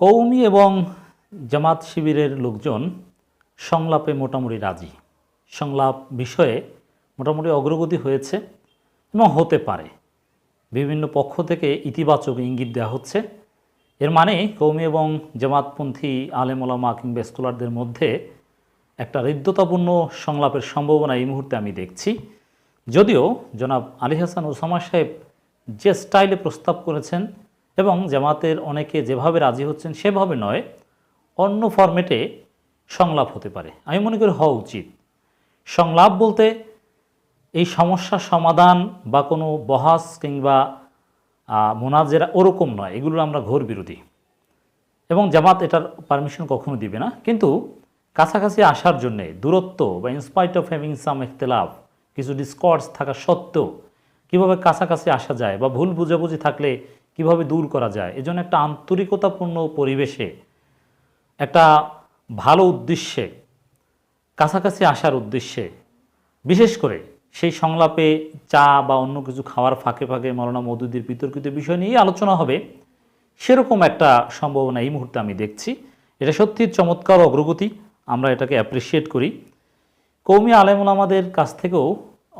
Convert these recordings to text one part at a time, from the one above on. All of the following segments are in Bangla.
কৌমি এবং জামাত শিবিরের লোকজন সংলাপে মোটামুটি রাজি। সংলাপ বিষয়ে মোটামুটি অগ্রগতি হয়েছে এবং হতে পারে। বিভিন্ন পক্ষ থেকে ইতিবাচক ইঙ্গিত দেওয়া হচ্ছে। এর মানে কৌমি এবং জামাতপন্থী আলেমোলামা কিংবা স্কলারদের মধ্যে একটা হৃদ্যতাপূর্ণ সংলাপের সম্ভাবনা এই মুহূর্তে আমি দেখছি। যদিও জনাব আলী হাসান ওসামা সাহেব যে স্টাইলে প্রস্তাব করেছেন এবং জামাতের অনেকে যেভাবে রাজি হচ্ছেন সেভাবে নয়, অন্য ফরম্যাটে সংলাপ হতে পারে। আমি মনে করি হওয়া উচিত। সংলাপ বলতে এই সমস্যার সমাধান বা কোনো বহাস কিংবা মোনাজেরা ওরকম নয়। এগুলোর আমরা ঘোর বিরোধী। এবং জামাত এটার পারমিশন কখনো দিবে না। কিন্তু কাছাকাছি আসার জন্যে দূরত্ব বা ইনস্পাইট অফ হ্যাভিং সাম ইখতলাফ কিছু ডিসকর্ডস থাকা সত্ত্বেও কীভাবে কাছাকাছি আসা যায় বা ভুল বুঝাবুঝি থাকলে কীভাবে দূর করা যায়, এজন্য একটা আন্তরিকতাপূর্ণ পরিবেশে, একটা ভালো উদ্দেশ্যে, কাছাকাছি আসার উদ্দেশ্যে, বিশেষ করে সেই সংলাপে চা বা অন্য কিছু খাওয়ার ফাঁকে ফাঁকে মৌলানা মৌদুদির বিতর্কিত বিষয় নিয়েই আলোচনা হবে, সেরকম একটা সম্ভাবনা এই মুহূর্তে আমি দেখছি। এটা সত্যি চমৎকার অগ্রগতি, আমরা এটাকে অ্যাপ্রিসিয়েট করি। কৌমি আলেমুল আমাদের কাছ থেকেও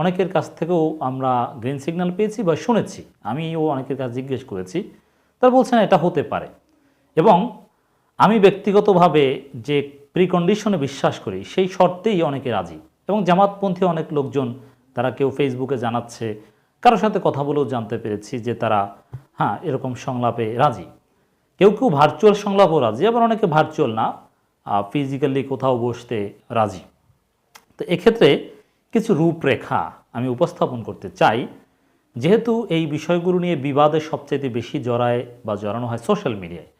অনেকের কাছ থেকেও আমরা গ্রিন সিগন্যাল পেয়েছি বা শুনেছি। আমিও অনেকের কাছে জিজ্ঞেস করেছি। তারা বলছেন এটা হতে পারে। এবং আমি ব্যক্তিগতভাবে যে প্রিকন্ডিশনে বিশ্বাস করি, সেই শর্তেই অনেকে রাজি। এবং জামাতপন্থী অনেক লোকজন, তারা কেউ ফেসবুকে জানাচ্ছে, কারোর সাথে কথা বলেও জানতে পেরেছি যে তারা হ্যাঁ এরকম সংলাপে রাজি। কেউ কেউ ভার্চুয়াল সংলাপও রাজি, আবার অনেকে ভার্চুয়াল না ফিজিক্যালি কোথাও বসতে রাজি। তো এক্ষেত্রে কিছু রূপরেখা আমি উপস্থাপন করতে চাই। যেহেতু এই বিষয়গুলো নিয়ে বিবাদে সবচেয়ে বেশি জড়ায় বা জড়ানো হয় সোশ্যাল মিডিয়ায়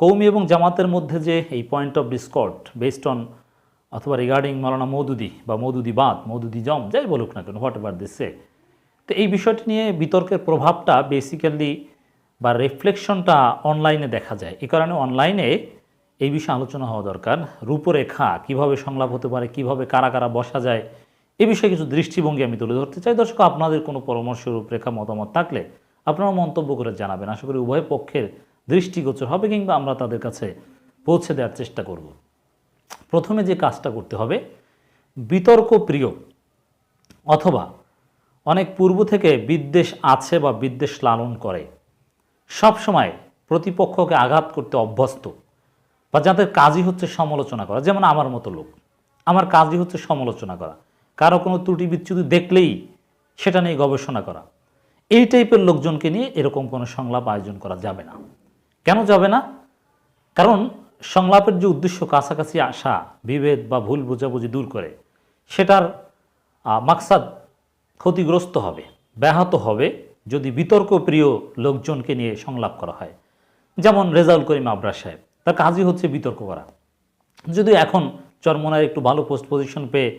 কৌমি এবং জামাতের মধ্যে যে এই point of discord based on অথবা রিগার্ডিং মালানা মৌদুদি বা মৌদুদি বাদ, মৌদুদি জম, যাই বলুক না কেন হোয়াট এভার দিসে তো এই বিষয়টি নিয়ে বিতর্কের প্রভাবটা বেসিক্যালি বা রিফ্লেকশনটা অনলাইনে দেখা যায়। এ কারণে অনলাইনে এই বিষয়ে আলোচনা হওয়া দরকার। রূপরেখা কীভাবে সংলাপ হতে পারে, কীভাবে কারা কারা বসা যায় এই বিষয়ে কিছু দৃষ্টিভঙ্গি আমি তুলে ধরতে চাই। দর্শক, আপনাদের কোনো পরামর্শ রূপরেখা, মতামত থাকলে আপনারা মন্তব্য করে জানাবেন। আশা করি উভয় পক্ষের দৃষ্টিগোচর হবে কিংবা আমরা তাদের কাছে পৌঁছে দেওয়ার চেষ্টা করব। প্রথমে যে কাজটা করতে হবে, বিতর্ক প্রিয় অথবা অনেক পূর্ব থেকে বিদ্বেষ আছে বা বিদ্বেষ লালন করে, সব সময় প্রতিপক্ষকে আঘাত করতে অভ্যস্ত বা যাদের কাজই হচ্ছে সমালোচনা করা। যেমন আমার মতো লোক, আমার কাজই হচ্ছে সমালোচনা করা। কারও কোনো ত্রুটি বিচ্যুতি দেখলেই সেটা নিয়ে গবেষণা করা। এই টাইপের লোকজনকে নিয়ে এরকম কোনো সংলাপ আয়োজন করা যাবে না। কেন যাবে না? কারণ সংলাপের যে উদ্দেশ্য কাছাকাছি আসা, বিভেদ বা ভুল বোঝাবুঝি দূর করে, সেটার মাকসাদ ক্ষতিগ্রস্ত হবে, ব্যাহত হবে যদি বিতর্ক প্রিয় লোকজনকে নিয়ে সংলাপ করা হয়। যেমন রেজাউল করিম আবরার সাহেব, তার কাজই হচ্ছে বিতর্ক করা। যদি এখন চরমনায় একটু ভালো পোস্ট পজিশন পেয়ে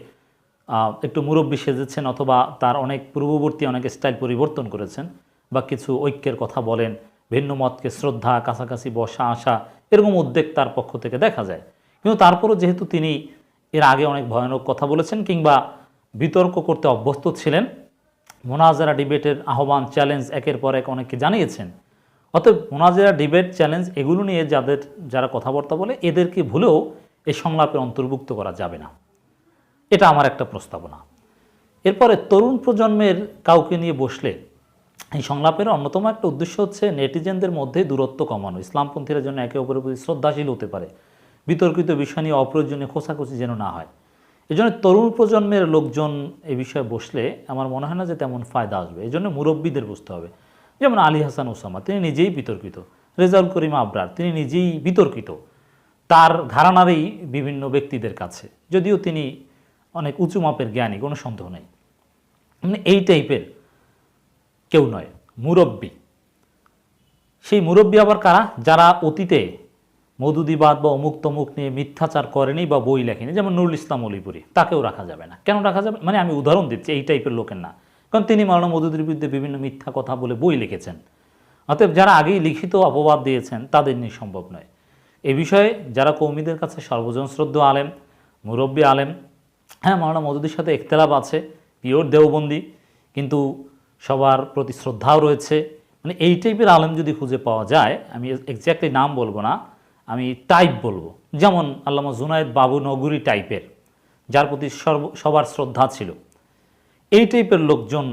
একটু মুরব্বী সেজেছেন অথবা তার অনেক পূর্ববর্তী অনেক স্টাইল পরিবর্তন করেছেন বা কিছু ঐক্যের কথা বলেন, ভিন্ন মতকে শ্রদ্ধা, কাছাকাছি বসা, আসা, এরকম উদ্বেগ তার পক্ষ থেকে দেখা যায়। কিন্তু তারপরও যেহেতু তিনি এর আগে অনেক ভয়ানক কথা বলেছেন কিংবা বিতর্ক করতে অভ্যস্ত ছিলেন, মোনাজারা ডিবেটের আহ্বান, চ্যালেঞ্জ একের পর এক অনেককে জানিয়েছেন। অতএব মোনাজারা ডিবেট, চ্যালেঞ্জ এগুলো নিয়ে যাদের যারা কথাবার্তা বলে, এদেরকে ভুলেও এই সংলাপে অন্তর্ভুক্ত করা যাবে না। এটা আমার একটা প্রস্তাবনা। এরপরে তরুণ প্রজন্মের কাউকে নিয়ে বসলে এই সংলাপের অন্যতম একটা উদ্দেশ্য হচ্ছে নেটিজেনদের মধ্যে দূরত্ব কমানো। ইসলামপন্থীরা যেন একে অপরের প্রতি শ্রদ্ধাশীল হতে পারে। বিতর্কিত বিষয় নিয়ে অপ্রয়োজনীয় খোঁচাখুচি যেন না হয়। এই জন্য তরুণ প্রজন্মের লোকজন এই বিষয়ে বসলে আমার মনে হয় না যে তেমন ফায়দা আসবে। এই জন্য মুরব্বীদের বসতে হবে। যেমন আলী হাসান ওসামা, তিনি নিজেই বিতর্কিত। রেজাউল করিম আবরার, তিনি নিজেই বিতর্কিত। তার ঘরানারই বিভিন্ন ব্যক্তিদের কাছে। যদিও তিনি অনেক উঁচু মাপের জ্ঞানী, কোনো সন্দেহ নেই। মানে এই টাইপের কেউ নয়, মুরব্বী। সেই মুরব্বী আবার কারা? যারা অতীতে মধুদিবাদ বা অমুক তমুক নিয়ে মিথ্যাচার করেনি বা বই লেখেনি, যেমন নুরুল ইসলাম অলিপুরি, তাকেও রাখা যাবে না। কেন রাখা যাবে? মানে আমি উদাহরণ দিচ্ছি, এই টাইপের লোকের না। কারণ তিনি মাওলানা মধুদির বিরুদ্ধে বিভিন্ন মিথ্যা কথা বলে বই লিখেছেন। অতএব যারা আগেই লিখিত অপবাদ দিয়েছেন, তাদের নিয়ে সম্ভব নয়। এ বিষয়ে যারা কৌমিদের কাছে সর্বজন শ্রদ্ধ আলেম, মুরব্বী আলেম হ্যাঁ মাওলানা মধুদির সাথে একতলাপ আছে, পিওর দেওবন্দি, কিন্তু সবার প্রতি শ্রদ্ধাও রয়েছে। মানে এই টাইপের আলেম যদি খুঁজে পাওয়া যায়, আমি এক্স্যাক্টলি নাম বলব না, আমি টাইপ বলব। যেমন আল্লামা জুনায়েদ বাবু নগরী টাইপের, যার প্রতি সর্ব, সবার শ্রদ্ধা ছিল। এই টাইপের লোকজন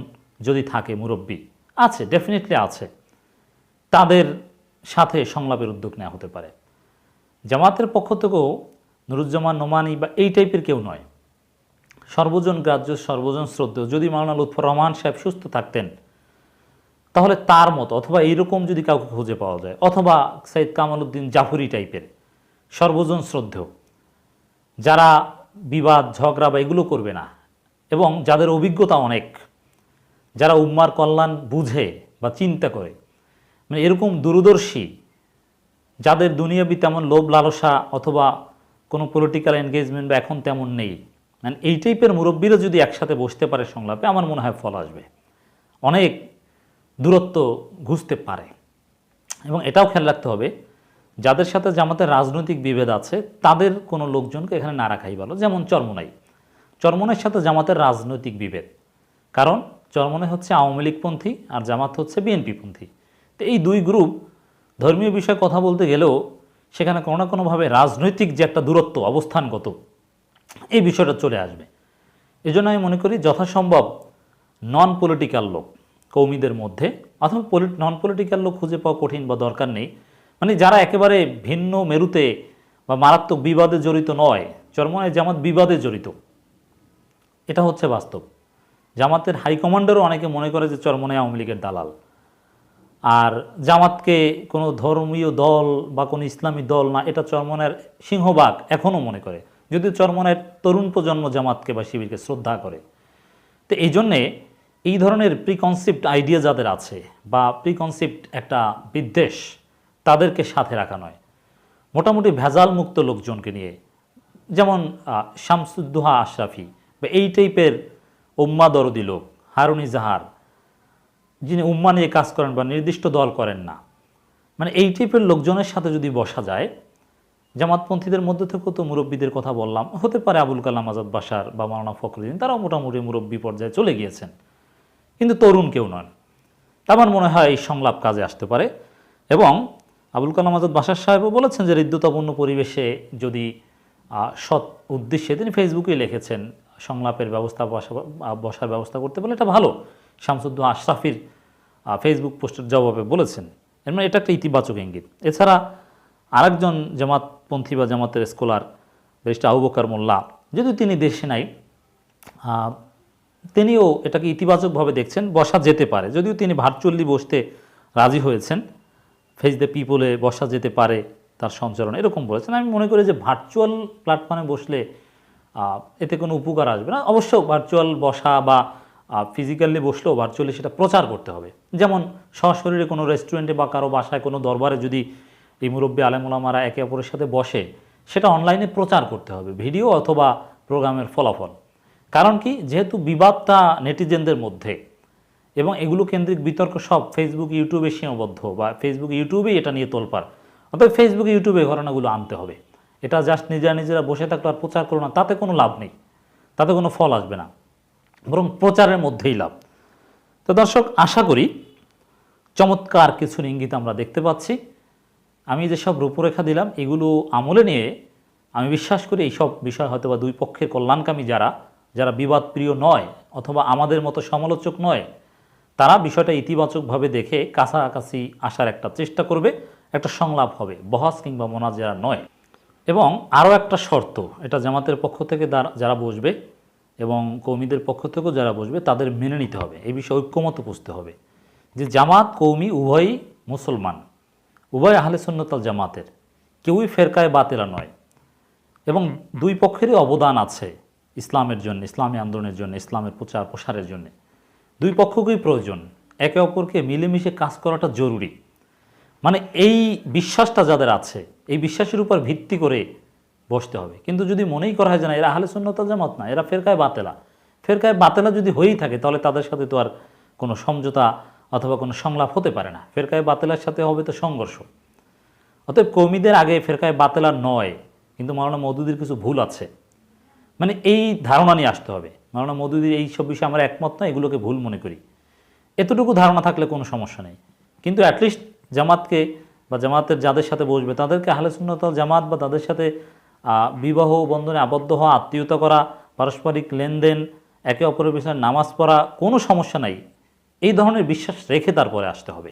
যদি থাকে, মুরব্বী, আছে ডেফিনেটলি আছে। তাদের সাথে সংলাপের উদ্যোগ নেওয়া হতে পারে। জামাতের পক্ষ থেকেও নুরুজ্জামান নোমানি বা এই টাইপের কেউ নয়। সর্বজন গ্রাহ্য, সর্বজন শ্রদ্ধেয়। যদি মাওলানা লুৎফর রহমান সাহেব সুস্থ থাকতেন, তাহলে তার মতো, অথবা এইরকম যদি কাউকে খুঁজে পাওয়া যায়, অথবা সৈয়দ কামাল উদ্দিন জাফরি টাইপের, সর্বজন শ্রদ্ধেয়। যারা বিবাদ, ঝগড়া বা এগুলো করবে না, এবং যাদের অভিজ্ঞতা অনেক, যারা উম্মার কল্যাণ বুঝে বা চিন্তা করে মানে এরকম দূরদর্শী, যাদের দুনিয়াবি তেমন লোভ লালসা অথবা কোনো পলিটিক্যাল এনগেজমেন্ট বা এখন তেমন নেই মানে এই টাইপের মুরব্বীরা যদি একসাথে বসতে পারে সংলাপে, আমার মনে হয় ফল আসবে। অনেক দূরত্ব ঘুষতে পারে। এবং এটাও খেয়াল রাখতে হবে, যাদের সাথে জামাতের রাজনৈতিক বিভেদ আছে, তাদের কোনো লোকজনকে এখানে না রাখাই ভালো। যেমন চরমোনাই। চরমনের সাথে জামাতের রাজনৈতিক বিভেদ। কারণ চরমনে হচ্ছে আওয়ামী লীগপন্থী আর জামাত হচ্ছে বিএনপিপন্থী তো এই দুই গ্রুপ ধর্মীয় বিষয়ে কথা বলতে গেলেও সেখানে কোনো না কোনোভাবে রাজনৈতিক যে একটা দূরত্ব, অবস্থানগত এই বিষয়টা চলে আসবে। এই জন্য আমি মনে করি যথাসম্ভব নন পলিটিক্যাল লোক, কৌমিদের মধ্যে অথবা নন পলিটিক্যাল লোক খুঁজে পাওয়া কঠিন বা দরকার নেই। মানে যারা একেবারে ভিন্ন মেরুতে বা মারাত্মক বিবাদে জড়িত নয়, চরমনায় জামাত বিবাদে জড়িত। এটা হচ্ছে বাস্তব। জামাতের হাইকমান্ডারও অনেকে মনে করে যে চরমনায় আওয়ামী লীগের দালাল। আর জামাতকে কোনো ধর্মীয় দল বা কোনো ইসলামী দল না, এটা চরমনের সিংহবাগ এখনও মনে করে। যদিও চরমনের তরুণ প্রজন্ম জামাতকে বা শিবিরকে শ্রদ্ধা করে। তো এই জন্যে এই ধরনের প্রিকনসেপ্ট আইডিয়া যাদের আছে বা প্রিকনসেপ্ট একটা বিদ্বেষ তাদেরকে সাথে রাখা নয়। মোটামুটি ভেজাল মুক্ত লোকজনকে নিয়ে, যেমন শামসুদ্দোহা আশরাফি বা এই টাইপের উম্মা দরদি লোক, হারুনি জাহার যিনি উম্মা নিয়ে কাজ করেন বা নির্দিষ্ট দল করেন না। মানে এই টাইপের লোকজনের সাথে যদি বসা যায় জামাতপন্থীদের মধ্যে থেকেও তো মুরব্বীদের কথা বললাম। হতে পারে আবুল কালাম আজাদ বাসার বা মাওলানা ফখরুদ্দিন, তারাও মোটামুটি মুরব্বী পর্যায়ে চলে গিয়েছেন। কিন্তু তরুণ কেউ নন। আমার মনে হয় এই সংলাপ কাজে আসতে পারে। এবং আবুল কালাম আজাদ বাসার সাহেবও বলেছেন যে হৃদ্যতাপূর্ণ পরিবেশে যদি সৎ উদ্দেশ্যে তিনি ফেসবুকেই লিখেছেন, সংলাপের ব্যবস্থা বসা বসার ব্যবস্থা করতে পারলে এটা ভালো। শামসুদ্দোহা আশরাফির ফেসবুক পোস্টের জবাবে বলেছেন। এর মানে এটা একটা ইতিবাচক ইঙ্গিত। এছাড়া আরেকজন জামাতপন্থী বা জামাতের স্কলার ব্যারিস্টার আবু বকর মোল্লা, যদিও তিনি দেশে নাই তিনিও এটাকে ইতিবাচকভাবে দেখছেন, বসা যেতে পারে। যদিও তিনি ভার্চুয়ালি বসতে রাজি হয়েছেন ফেস দ্য পিপলে বসা যেতে পারে তার সঞ্চালন, এরকম বলেছেন। আমি মনে করি যে ভার্চুয়াল প্ল্যাটফর্মে বসলে এতে কোনো উপকার আসবে না। অবশ্য ভার্চুয়াল বসা বা ফিজিক্যালি বসলেও ভার্চুয়ালি সেটা প্রচার করতে হবে। যেমন সশরীরে কোনো রেস্টুরেন্টে বা কারও বাসায় কোনো দরবারে যদি এই মুরব্বী আলেমুলামারা একে অপরের সাথে বসে সেটা অনলাইনে প্রচার করতে হবে ভিডিও অথবা প্রোগ্রামের ফলাফল। কারণ কি? যেহেতু বিবাদটা নেটিজেনদের মধ্যে এবং এগুলো কেন্দ্রিক বিতর্ক সব ফেসবুক ইউটিউবে সীমাবদ্ধ বা ফেসবুক ইউটিউবেই এটা নিয়ে তোলপার অতএব ফেসবুক ইউটিউবে ঘটনাগুলো আনতে হবে। এটা জাস্ট নিজেরা নিজেরা বসে থাকলে আর প্রচার করো না, তাতে কোনো লাভ নেই। তাতে কোনো ফল আসবে না। বরং প্রচারের মধ্যেই লাভ। তো দর্শক, আশা করি চমৎকার কিছু ইঙ্গিত আমরা দেখতে পাচ্ছি। আমি যেসব রূপরেখা দিলাম, এগুলো আমলে নিয়ে আমি বিশ্বাস করি এইসব বিষয় হয়তো বা দুই পক্ষের কল্যাণকামী যারা যারা বিবাদপ্রিয় নয় অথবা আমাদের মতো সমালোচক নয়, তারা বিষয়টা ইতিবাচকভাবে দেখে কাছাকাছি আসার একটা চেষ্টা করবে, একটা সংলাপ হবে, বহাস কিংবা মোনাজেরা নয়। এবং আরও একটা শর্ত, এটা জামাতের পক্ষ থেকে যারা- বসবে এবং কৌমিদের পক্ষ থেকেও যারা বসবে, তাদের মেনে নিতে হবে। এই বিষয়ে ঐক্যমত বুঝতে হবে। যে জামাত, কৌমি, উভয়ই মুসলমান। উভয় আহলে সুন্নতাল জামাতের। কেউই ফেরকায় বাতেলা নয়। এবং দুই পক্ষেরই অবদান আছে ইসলামের জন্য ইসলামী আন্দোলনের জন্য ইসলামের প্রচার প্রসারের জন্য। দুই পক্ষকেই প্রয়োজন। একে অপরকে মিলেমিশে কাজ করাটা জরুরি। মানে এই বিশ্বাসটা যাদের আছে এই বিশ্বাসের উপর ভিত্তি করে বসতে হবে। কিন্তু যদি মনেই করা হয় যে না এরা আহলে সুন্নতাল জামাত না এরা ফেরকায় বাতেলা। ফেরকায় বাতেলা যদি হয়েই থাকে তাহলে তাদের সাথে তো আর কোনো সমঝোতা অথবা কোনো সংলাপ হতে পারে না। ফেরকায় বাতেলার সাথে হবে তো সংঘর্ষ। অতএব কৌমিদের আগে ফেরকায় বাতেলা নয়, কিন্তু মাওলানা মৌদুদির কিছু ভুল আছে। মানে এই ধারণা নিয়ে আসতে হবে। মাওলানা মৌদুদির এই সব বিষয়ে আমরা একমত নয় এগুলোকে ভুল মনে করি। এতটুকু ধারণা থাকলে কোনো সমস্যা নেই। কিন্তু অ্যাটলিস্ট জামাতকে বা জামাতের যাদের সাথে বসবে, তাদেরকে আহলে জামাত বা তাদের সাথে বিবাহ বন্ধনে আবদ্ধ হওয়া, আত্মীয়তা করা, পারস্পরিক লেনদেন, একে অপরের পিছনে নামাজ পড়া, কোনো সমস্যা নাই। এই ধরনের বিশ্বাস রেখে তারপরে আসতে হবে।